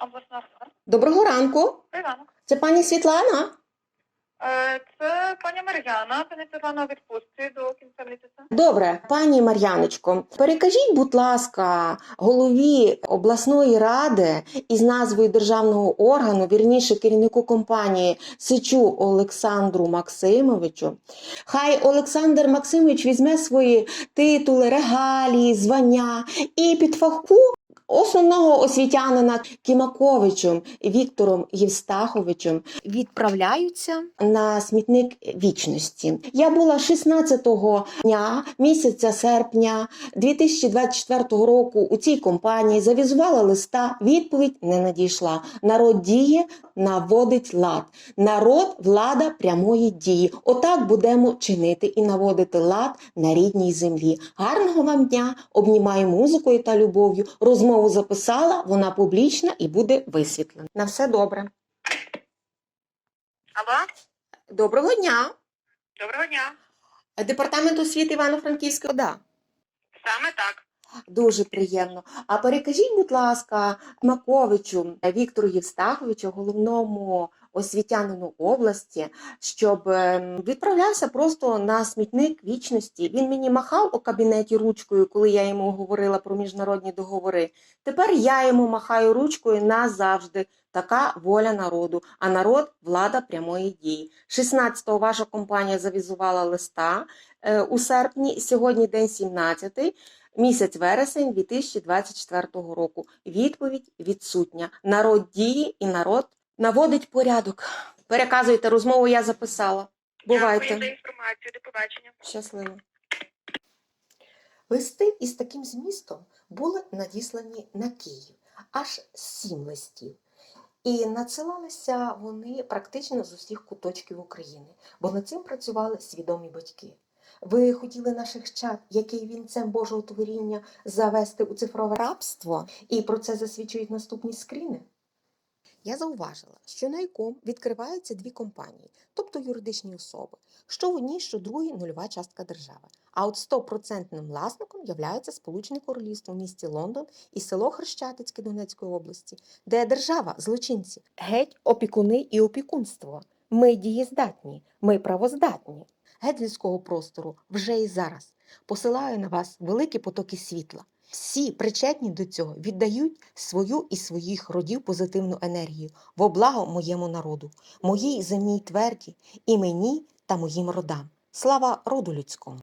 обласна рада. Доброго ранку. Іванок. Це пані Світлана. Е, Це пані Мар'яна, пані Світлана у відпустці до кінця місяця. Добре, пані Мар'яночко, перекажіть, будь ласка, голові обласної ради із назвою державного органу, вірніше керівнику компанії Сичу Олександру Максимовичу. Хай Олександр Максимович візьме свої титули, регалії, звання і під фаху основного освітянина Кімаковичем Віктором Євстаховичем відправляються на смітник вічності. Я була 16-го дня місяця серпня 2024 року у цій компанії, завізувала листа, відповідь не надійшла. Народ діє, наводить лад. Народ влада прямої дії. Отак будемо чинити і наводити лад на рідній землі. Гарного вам дня! Обнімаю музикою та любов'ю. Розмову записала, вона публічна і буде висвітлена. На все добре. Алло, Доброго дня! доброго дня. Департамент освіти Івано-Франківського да. Саме так. Дуже приємно. А перекажіть, будь ласка, Маковичу Віктору Євстаховичу, головному освітянину області, щоб ем, відправлявся просто на смітник вічності. Він мені махав у кабінеті ручкою, коли я йому говорила про міжнародні договори. Тепер я йому махаю ручкою назавжди. Така воля народу, а народ влада прямої дії. 16-го ваша компанія завізувала листа е, у серпні, сьогодні день 17 Місяць вересень 2024 року. Відповідь відсутня. Народ діє і народ наводить порядок. Переказуйте розмову, я записала. Дякую за інформацію. До побачення. щасливо. Листи із таким змістом були надіслані на Київ, аж сім листів. І надсилалися вони практично з усіх куточків України, бо над цим працювали свідомі батьки. Ви хотіли наших чад, який вінцем Божого творіння, завести у цифрове рабство, і про це засвідчують наступні скріни? Я зауважила, що на ІКОМ відкриваються дві компанії, тобто юридичні особи, що в одній, що в другій нульова частка держави. А от 100% власником являється Сполучене Королівство в місті Лондон і село Хрещатицьке Донецької області, де держава злочинці, геть опікуни і опікунство. Ми дієздатні, ми правоздатні. Геть людського простору вже і зараз посилаю на вас великі потоки світла. Всі причетні до цього віддають свою і своїх родів позитивну енергію во благо моєму народу, моїй земній тверді, і мені та моїм родам. Слава роду людському!